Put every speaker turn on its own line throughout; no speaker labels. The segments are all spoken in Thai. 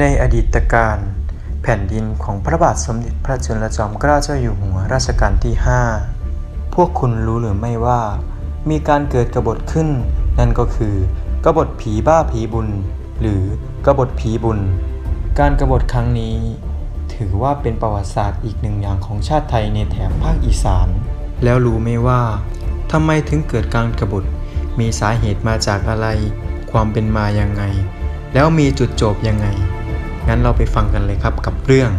ในอดีตการแผ่นดินของพระบาทสมเด็จพระจุลจอมเกล้าเจ้าอยู่หัวรัชกาลที่ 5 พวกคุณรู้หรือไม่ว่า มีการเกิดกบฏขึ้น นั่นก็คือกบฏผีบ้าผีบุญ หรือกบฏผีบุญ การกบฏครั้งนี้ ถือว่าเป็นประวัติศาสตร์อีกหนึ่งอย่างของชาติไทยในแถบภาคอีสาน แล้วรู้ไหมว่าทำไมถึงเกิดการกบฏ มีสาเหตุมาจากอะไร ความเป็นมายังไง แล้วมีจุดจบยังไง งั้นเราไปฟังกันเลยครับกับเรื่อง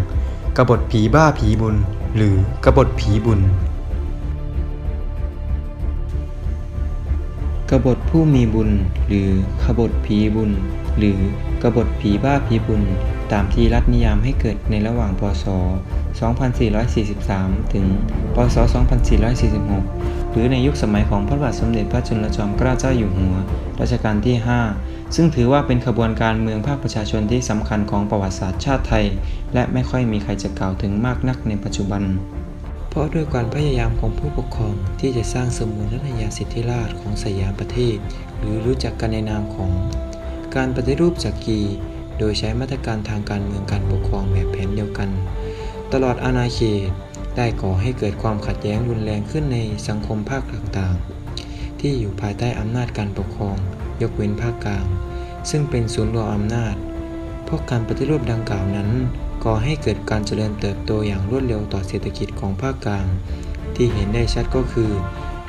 กบฏผีบ้าผีบุญ หรือกบฏผีบุญ กบฏผู้มีบุญ หรือกบฏผีบุญ หรือกบฏผีบ้าผีบุญ ตามที่รัฐนิยามให้เกิดในระหว่างพศ 2443 ถึง พศ 2446 หรือในยุคสมัยของพระบาทสมเด็จพระจุลจอมเกล้าเจ้าอยู่หัว รัชกาลที่ 5 ซึ่งถือว่าเป็นขบวนการเมืองภาคประชาชนที่สำคัญของประวัติศาสตร์ชาติไทย และไม่ค่อยมีใครจะกล่าวถึงมากนักในปัจจุบัน เพราะด้วยความพยายามของผู้ปกครองที่จะสร้างสมุนรัตยาสิทธิราชของสยามประเทศ หรือรู้จักกันในนามของ การปฏิรูปจักรี โดยใช้มาตรการทางการเมืองการปกครองแบบแผนเดียวกัน ตลอดอาณาเขตได้ก่อให้เกิดความขัดแย้งรุนแรงขึ้นในสังคมภาคต่างๆ ที่อยู่ภายใต้อำนาจการปกครอง ยกเว้นภาคกลาง ซึ่งเป็นศูนย์รวมอำนาจ เพราะการปฏิรูปดังกล่าวนั้นก่อให้เกิดการเจริญเติบโตอย่างรวดเร็วต่อเศรษฐกิจของภาคกลาง ที่เห็นได้ชัดก็คือ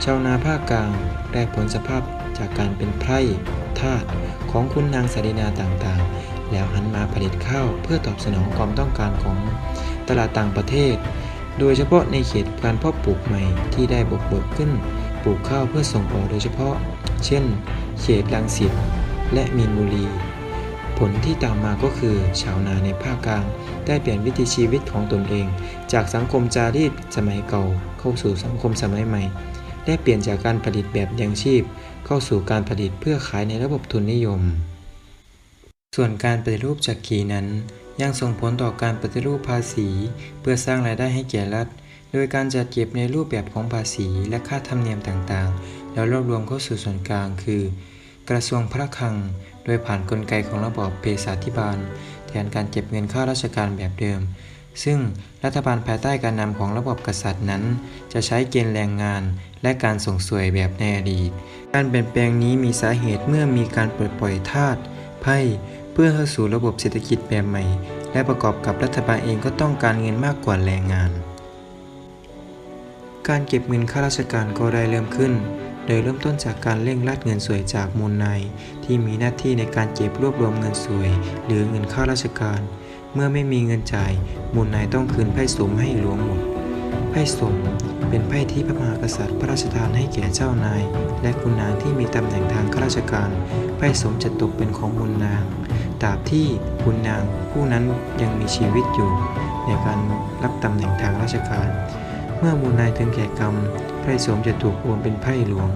ชาวนาภาคกลางได้ผลสภาพจากการเป็นไพร่ทาสของคุณนางสารินาต่างๆ แล้วหันมาผลิตข้าวเพื่อตอบสนองความต้องการของตลาดต่างประเทศ โดยเฉพาะในเขตการเพาะปลูกใหม่ที่ได้บกเบิกขึ้นปลูกข้าวเพื่อส่งออกโดยเฉพาะ เช่น เขตลังสิตและมีนบุรี ผลที่ตามมาก็คือ ชาวนาในภาคกลาง ได้เปลี่ยนวิถีชีวิตของตนเอง จากสังคมจารีตสมัยเก่า เข้าสู่สังคมสมัยใหม่ ได้เปลี่ยนจากการผลิตแบบยังชีพ เข้าสู่การผลิตเพื่อขายในระบบทุนนิยม ส่วนการปฏิรูปจักรีนั้นยังส่งผลต่อการปฏิรูปภาษี เพื่อสร้างรายได้ให้แก่รัฐ โดยการจัดเก็บในรูปแบบของภาษีและค่าธรรมเนียมต่างๆ แล้วรวบรวมเข้าสู่ส่วนกลางคือ กระทรวงพระคลัง โดยผ่านนกลไกของระบอบเภสัชธิบาล แทนการเก็บเงินข้าราชการแบบเดิม ซึ่งรัฐบาลภายใต้การนำของระบบกษัตริย์นั้น จะใช้เกณฑ์แรงงาน และการส่งสวยแบบในอดีต การเปลี่ยนแปลงนี้มีสาเหตุเมื่อมีการปลดปล่อยทาส ไพ่เพื่อเข้าสู่ระบบเศรษฐกิจแบบใหม่ และประกอบกับรัฐบาลเองก็ต้องการเงินมากกว่าแรงงาน การเก็บเงินข้าราชการก็ได้เริ่มขึ้น โดยเริ่มต้นจากการเร่งรัดเงินสวยจากมูลนายที่มีหน้าที่ในการเก็บรวบรวมเงินสวย หรือเงินข้าราชการ เมื่อไม่มีเงินจ่ายมูลนายต้องคืนไพ่สมให้หลวงหมด พ่สม เป็นไพ่ที่พระมหากษัตริย์พระราชทานให้แก่เจ้านาย และคุณนางที่มีตำแหน่งทางข้าราชการ ไพ่สมจะตกเป็นของมูลนางตราบที่คุณนางผู้นั้นยังมีชีวิตอยู่ ในการรับตำแหน่งทางราชการ เมื่อมูลนายถึงแก่กรรม ไพ่สมจะถูกโอนเป็นไพ่หลวง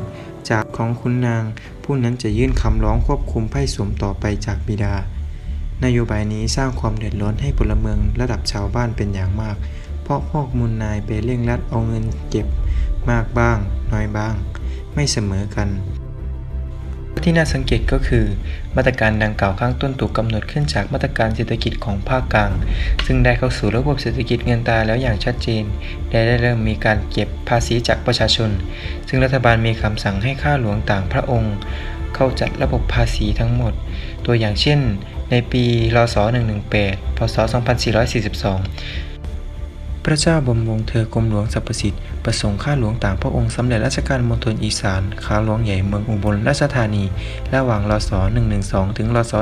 จากของคุณนาง ผู้นั้นจะยื่นคำร้องควบคุมไพ่สมต่อไปจากบิดา นโยบายนี้สร้างความเดือดร้อนให้พลเมืองระดับชาวบ้านเป็นอย่างมาก ราะพวกมูลนายไปเร่งรัดเอาเงินเก็บมากบ้าง น้อยบ้าง ไม่เสมอกัน ที่น่าสังเกตก็คือ มาตรการดังกล่าวข้างต้นถูกกำหนดขึ้นจากมาตรการเศรษฐกิจของภาคกลาง ซึ่งได้เข้าสู่ระบบเศรษฐกิจเงินตาแล้วอย่างชัดเจนและได้เริ่มมีการเก็บภาษีจากประชาชน ซึ่งรัฐบาลมีคำสั่งให้ข้าหลวงต่างพระองค์ เข้าจัดระบบภาษีทั้งหมด ตัวอย่างเช่น ในปีรศ118พศ2442 พระเจ้าบรมวงศ์เธอกรมหลวงสรรพสิทธิ์ประสงค์ข้าหลวงต่างพระองค์สำเร็จราชการมณฑลอีสานข้าหลวงใหญ่เมืองอุบลราชธานี ระหว่างรศ112 ถึงรศ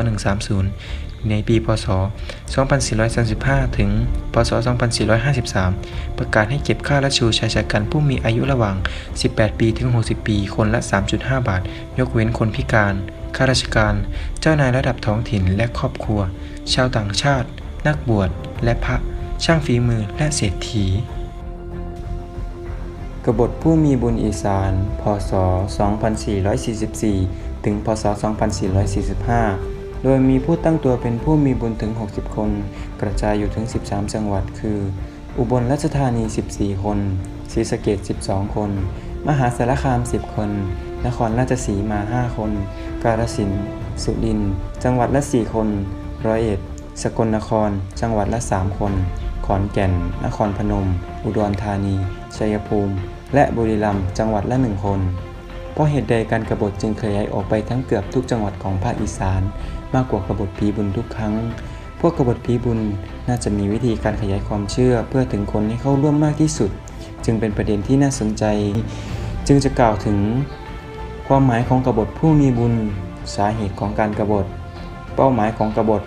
130 ในปีพศ 2435 ถึง พศ 2453 ประกาศให้เก็บค่าราชชูชายชะกันผู้มีอายุระหว่าง 18 ปีถึง 60 ปี คนละ 3.5 บาท ยกเว้นคนพิการข้าราชการ เจ้านายระดับท้องถิ่นและครอบครัว ชาวต่างชาติ นักบวช และพระ ช่างฝีมือและเศรษฐี กบฏผู้มีบุญอีสาน พศ 2444 ถึง พศ 2445 โดยมีผู้ตั้งตัวเป็นผู้มีบุญถึง 60 คน กระจายอยู่ถึง 13 จังหวัด คือ อุบลราชธานี 14 คนศรีสะเกษ12 คน มหาสารคาม 10 คน นครราชสีมา 5 คน กาฬสินธุ์สุรินทร์จังหวัดละ 4 คน ร้อยเอ็ด สกลนคร จังหวัดละ 3 คน อนแก่น นครพนม อุดรธานี ชัยภูมิ และบุรีรัมย์จังหวัดละ1คน เพราะเหตุใดการกบฏจึงขยายออกไปทั้งเกือบทุกจังหวัดของภาคอีสาน มากกว่ากบฏผีบุญทุกครั้ง พวกกบฏผีบุญน่าจะมีวิธีการขยายความเชื่อเพื่อถึงคนให้เข้าร่วมมากที่สุด จึงเป็นประเด็นที่น่าสนใจ จึงจะกล่าวถึง ความหมายของกบฏผู้มีบุญ สาเหตุของการกบฏ เป้าหมายของกบฏ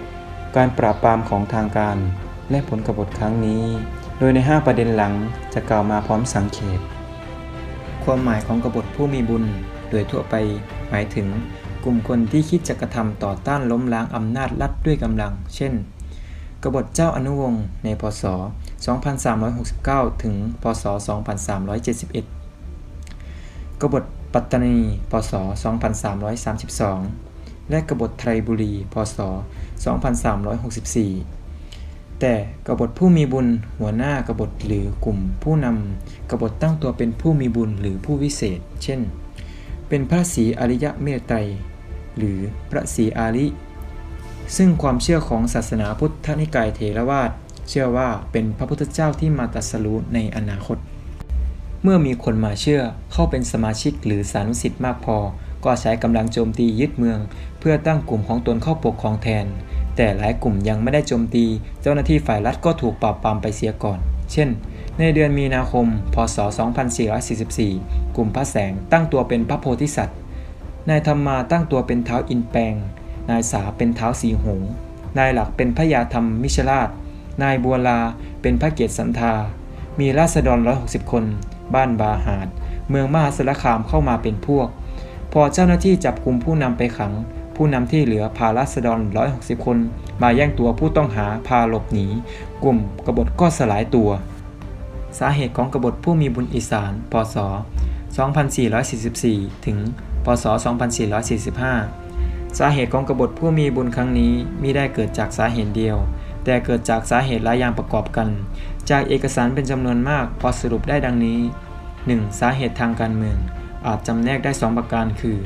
การปราบปรามของทางการ และผลกบฏครั้งนี้ โดยใน 5 ประเด็นหลังจะกล่าวมาพร้อมสังเขป ความหมายของกบฏผู้มีบุญ โดยทั่วไปหมายถึง กลุ่มคนที่คิดจะกระทำต่อต้านล้มล้างอำนาจรัฐด้วยกำลัง เช่น กบฏเจ้าอนุวงศ์ในพศ 2369 ถึง พศ 2371 กบฏปัตตานี พศ 2332 และกบฏไทรบุรี พศ 2364 แต่กบฏผู้มีบุญหัวหน้ากบฏหรือกลุ่มผู้นำกบฏตั้งตัวเป็นผู้มีบุญหรือผู้วิเศษ เช่น เป็นพระศรีอริยเมตไตรหรือพระศรีอาริซึ่งความเชื่อของศาสนาพุทธนิกายเถรวาทเชื่อว่าเป็นพระพุทธเจ้าที่มาตรัสรู้ในอนาคต เมื่อมีคนมาเชื่อเข้าเป็นสมาชิกหรือสานุสิทธิ์มากพอ ก็ใช้กำลังโจมตียึดเมือง เพื่อตั้งกลุ่มของตนเข้าปกครองแทน แต่หลายกลุ่มยังไม่ได้โจมตี เจ้าหน้าที่ฝ่ายรัฐก็ถูกปราบปรามไปเสียก่อน เช่น ในเดือนมีนาคม พศ 2444 กลุ่มพระแสงตั้งตัวเป็นพระโพธิสัตว์ นายธรรมาตั้งตัวเป็นเท้าอินแปง นายสาเป็นเท้าสีหง นายหลักเป็นพระยาธรรมมิชราช นายบัวลาเป็นพระเกียรติสันธา มีราษฎร 160 คน บ้านบาหาด เมืองมหาสารคามเข้ามาเป็นพวก พอเจ้าหน้าที่จับกลุ่มผู้นำไปขัง ผู้นำที่เหลือพาราษฎร 160 คน มาแย่งตัวผู้ต้องหาพาหลบหนี กลุ่มกบฏก็สลายตัว สาเหตุของกบฏผู้มีบุญอีสานพศ 2444 ถึง พศ 2445 สาเหตุของกบฏผู้มีบุญครั้งนี้มิได้เกิดจากสาเหตุเดียว แต่เกิดจากสาเหตุหลายอย่างประกอบกัน จากเอกสารเป็นจำนวนมากพอสรุปได้ดังนี้ 1. สาเหตุทางการเมือง อาจจำแนกได้ 2 ประการคือ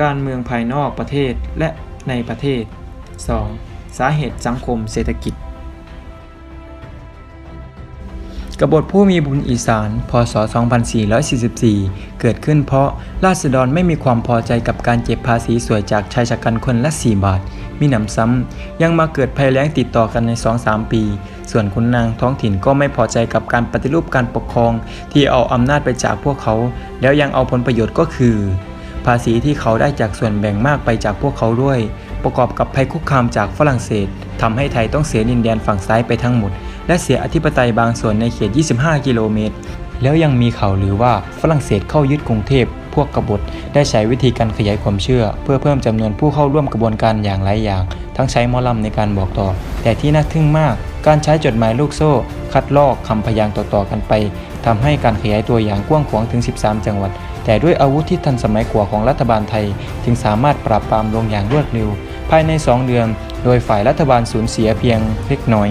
การเมืองภายนอกประเทศและในประเทศ 2. สาเหตุสังคมเศรษฐกิจ กบฏผู้มีบุญอีสาน พศ 2444 เกิดขึ้นเพราะราษฎรไม่มีความพอใจกับการเก็บภาษีสวยจากชายชะกันคนละ 4 บาท มีหนำซ้ำ ยังมาเกิดภัยแล้งติดต่อกันใน 2-3 ปี ส่วนขุนนางท้องถิ่นก็ไม่พอใจกับการปฏิรูปการปกครองที่เอาอำนาจไปจากพวกเขา แล้วยังเอาผลประโยชน์ก็คือ ภาษีที่เขาได้จากส่วนแบ่งมากไปจากพวกเขาด้วย ประกอบกับภัยคุกคามจากฝรั่งเศสทำให้ไทยต้องเสียดินแดนฝั่งซ้ายไปทั้งหมด และเสียอธิปไตยบางส่วนในเขต 25 กิโลเมตร แล้วยังมีข่าวหรือว่าฝรั่งเศสเข้ายึดกรุงเทพพวกกบฏได้ใช้วิธีการขยายความเชื่อ เพื่อเพิ่มจำนวนผู้เข้าร่วมกระบวนการอย่างหลายอย่าง ทั้งใช้มอลำในการบอกต่อ แต่ที่น่าทึ่งมาก การใช้จดหมายลูกโซ่ คัดลอกคำพยางต่อๆกันไปทำให้การขยายตัวอย่างกว้างขวางถึง 13 จังหวัด แต่ด้วยอาวุธที่ทันสมัยกว่าของรัฐบาลไทย จึงสามารถปราบปรามลงอย่างรวดเร็ว ภายใน 2 เดือน โดยฝ่ายรัฐบาลสูญเสียเพียงเล็กน้อย